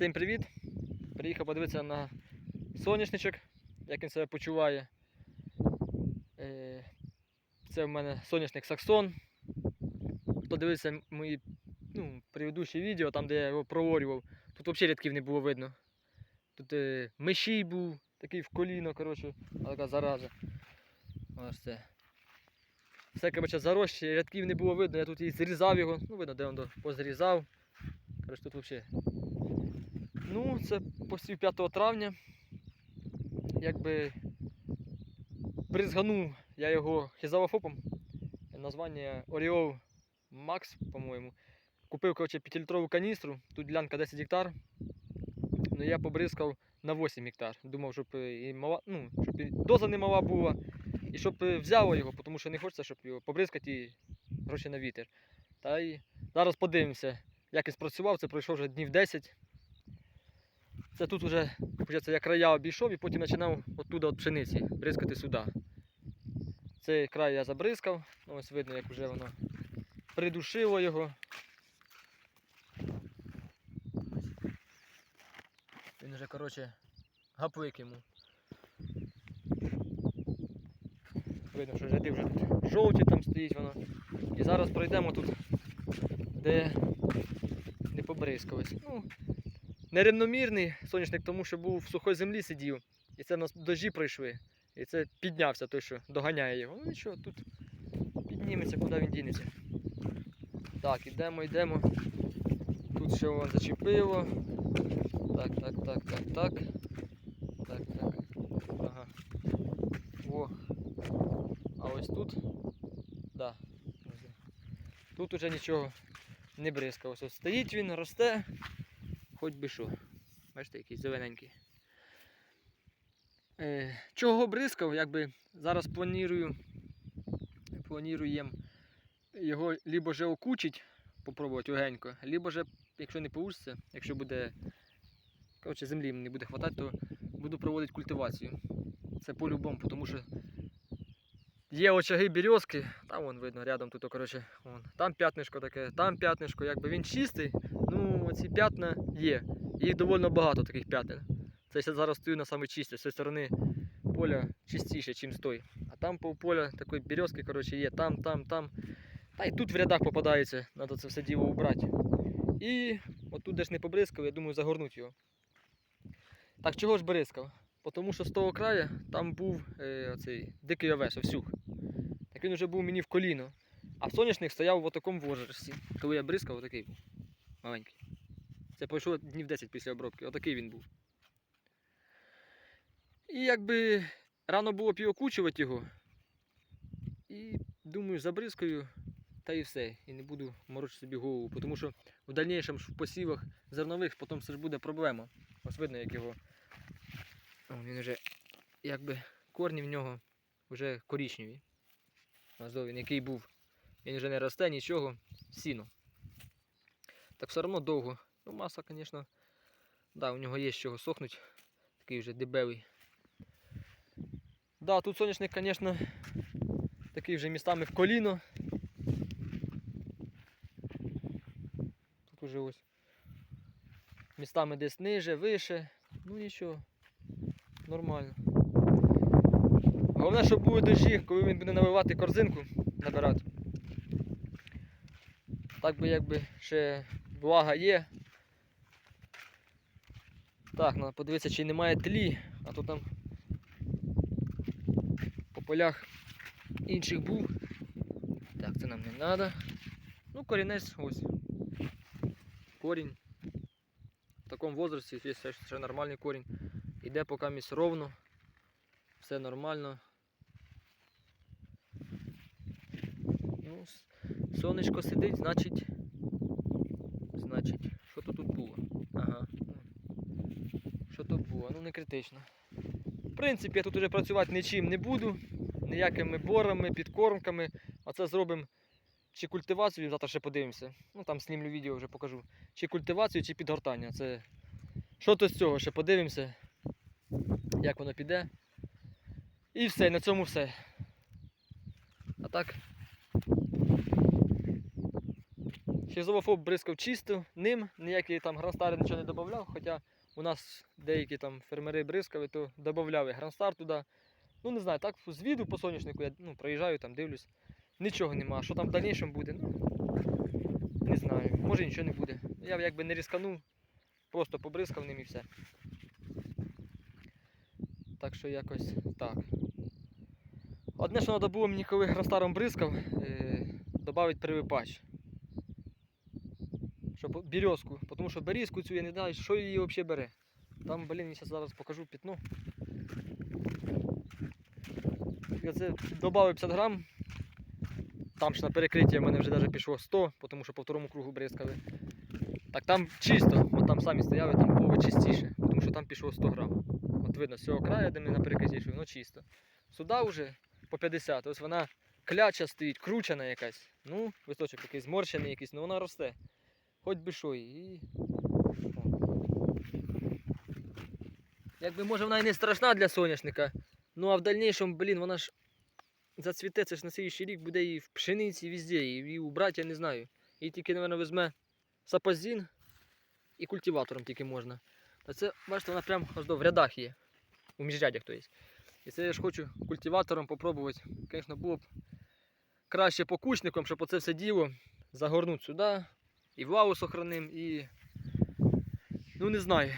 Всім привіт! Приїхав подивитися на соняшничок, як він себе почуває. Е, Це в мене соняшник Саксон. Хто дивився мої ну, предыдущі відео, там де я його проворював, тут взагалі рядків не було видно. Тут е, мишій був, такий в коліно, коротше, така зараза. Ось це. Все коротше, зарощі, рядків не було видно, я тут і зрізав його, ну видно, де він позрізав. Коротше, тут взагалі Ну, це посів 5 травня. Якби бризганув я його хізавофопом. Названня Оріол Макс, по-моєму. Купив коротше, 5-літрову каністру, тут ділянка 10 гектар. Ну я побризкав на 8 гектар. Думав, щоб і мала, ну, щоб і доза не мала була, і щоб е, взяло його, тому що не хочеться, щоб його побризкати і гроші на вітер. Та й зараз подивимося, як він спрацював, це пройшло вже днів 10. Це тут вже я края обійшов і потім починав оттуда від пшениці бризкати сюди. Цей край я забризкав, ось видно, як вже воно придушило його. Він вже, коротше, гаплик йому. Видно, що ряди вже тут жовті там стоїть воно. І зараз пройдемо тут, де не побризкались. Ну, нерівномірний соняшник, тому що був в сухій землі сидів. І це в нас дожі пройшли. І це піднявся той, що доганяє його. Ну нічого, тут підніметься, куди він дінеться. Так, ідемо, йдемо. Тут ще вон зачепило. Так, так, так, так, так. Так, так. Ага. О. А ось тут. Да. Тут уже нічого не бризкалося. Ось Стоїть він, росте, хоч би що. Бачите, який зелененький. Е, чого бризкав, якби зараз планую, плануємо його либо же окучить, попробувати легенько, либо же, якщо не вийде, якщо буде коротше, землі не буде хватати, то буду проводити культивацію. Це по-любому, тому що є очаги березки, там вон видно, рядом тут, коротше, вон, там п'ятнишко таке, там п'ятнишко, якби він чистий, ну оці п'ятна є. Їх доволі багато таких п'ятин. Це я зараз стою на саме чисте, з цієї сторони поля чистіше, ніж з той. А там по поля такої березки, коротше, є, там, там, там. Та й тут в рядах попадається, треба це все діло убрати. І отут де ж не побризкав, я думаю, загорнуть його. Так чого ж бризкав? Тому що з того краю там був е, оцей дикий овес, овсюх. Так він вже був мені в коліно. А в соняшник стояв в такому возрасті. Коли я бризкав, отакий був. Маленький. Це пройшло днів 10 після обробки. Отакий він був. І якби рано було б і окучувати його. І думаю, забризкаю та і все. І не буду морочити собі голову. Тому що в дальнішому в посівах зернових потім це ж буде проблема. Ось видно, як його. О, він вже якби корні в нього вже корічневі. Ось який був. Він вже не росте, нічого, сіно. Так все одно довго. Ну, маса, звісно, да, у нього є з чого сохнуть. Такий вже дебелий. Да, тут соняшник, звісно, такий вже містами в коліно. Тут уже ось містами десь ниже, вище. Ну нічого, нормально. Головне, щоб були дощі, коли він буде наливати корзинку, набирати. Так би якби ще влага є. Так, треба подивитися, чи немає тлі, а то там по полях інших був. Так, це нам не треба. Ну, корінець ось. Корінь. В такому возрасті є ще, нормальний корінь. Іде поки місць ровно. Все нормально. Ну, сонечко сидить. Значить, що то тут було? Ага. Що було? Ну не критично. В принципі, я тут вже працювати нічим не буду. Ніякими борами, підкормками. А це зробимо чи культивацію, завтра ще подивимося. Ну там знімлю відео вже покажу. Чи культивацію, чи підгортання. Це що то з цього ще подивимося, як воно піде. І все, на цьому все. А так. Хізофоб бризкав чисто ним, ніякі там гранстари нічого не додавав, хоча у нас деякі там фермери бризкали, то додавали гранстар туди. Ну не знаю, так з віду по соняшнику я ну, проїжджаю, там дивлюсь. Нічого нема. Що там в дальнішому буде? Ну, не знаю. Може нічого не буде. Я якби не різканув, просто побризкав ним і все. Так що якось так. Одне, що треба було мені, коли гранстаром бризкав, е, додати привипач. Щоб березку, тому що берізку цю я не знаю, що її взагалі бере. Там, блін, я зараз покажу пітно. Я це додав 50 грам. Там ж на перекритті в мене вже навіть пішло 100, тому що по второму кругу бризкали. Так там чисто, от там самі стояли, там було чистіше, тому що там пішло 100 грам. От видно, з цього краю, де ми на перекритті воно чисто. Сюди вже по 50, ось вона кляча стоїть, кручена якась. Ну, листочок такий зморщений якийсь, ну вона росте. Хоч би що і. Якби може вона і не страшна для соняшника, ну а в дальнішому, блін, вона ж зацвіте, це ж на слідчий рік буде і в пшениці, і везде, і, у браття, не знаю. І тільки, мабуть, візьме сапозін і культиватором тільки можна. Та це, бачите, вона прямо аж до в рядах є. У міжрядях, то є. І це я ж хочу культиватором попробувати. Звісно, було б краще по кучникам, щоб оце все діло загорнути сюди. І влаву сохраним, і. Ну не знаю.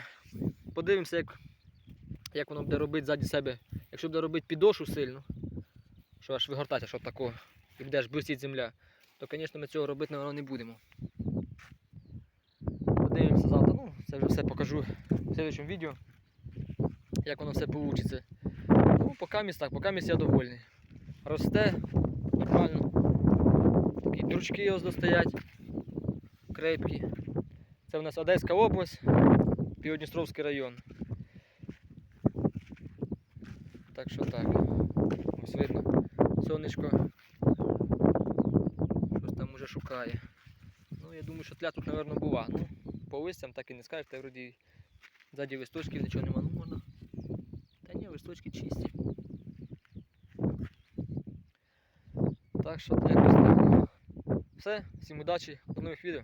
Подивимося, як, як воно буде робити ззаді себе. Якщо буде робити підошу сильно, що аж вигортатися, щоб такого, і буде аж блистіть земля, то, звісно, ми цього робити, напевно, не будемо. Подивимося завтра. Ну, це вже все покажу в слідчому відео, як воно все вийде. Ну, поки міст так, поки міст я довольний. Росте нормально. Такі дручки ось достоять. Крепкі. Це у нас Одеська область, Півдністровський район. Так що так. Ось видно. Сонечко. Щось там уже шукає. Ну, я думаю, що тля тут, мабуть, була. Ну, по листям так і не скажеш, та вроді ззаді листочків нічого нема. Ну можна. Та ні, листочки чисті. Так що якось так. Все, всім удачі, до нових відео.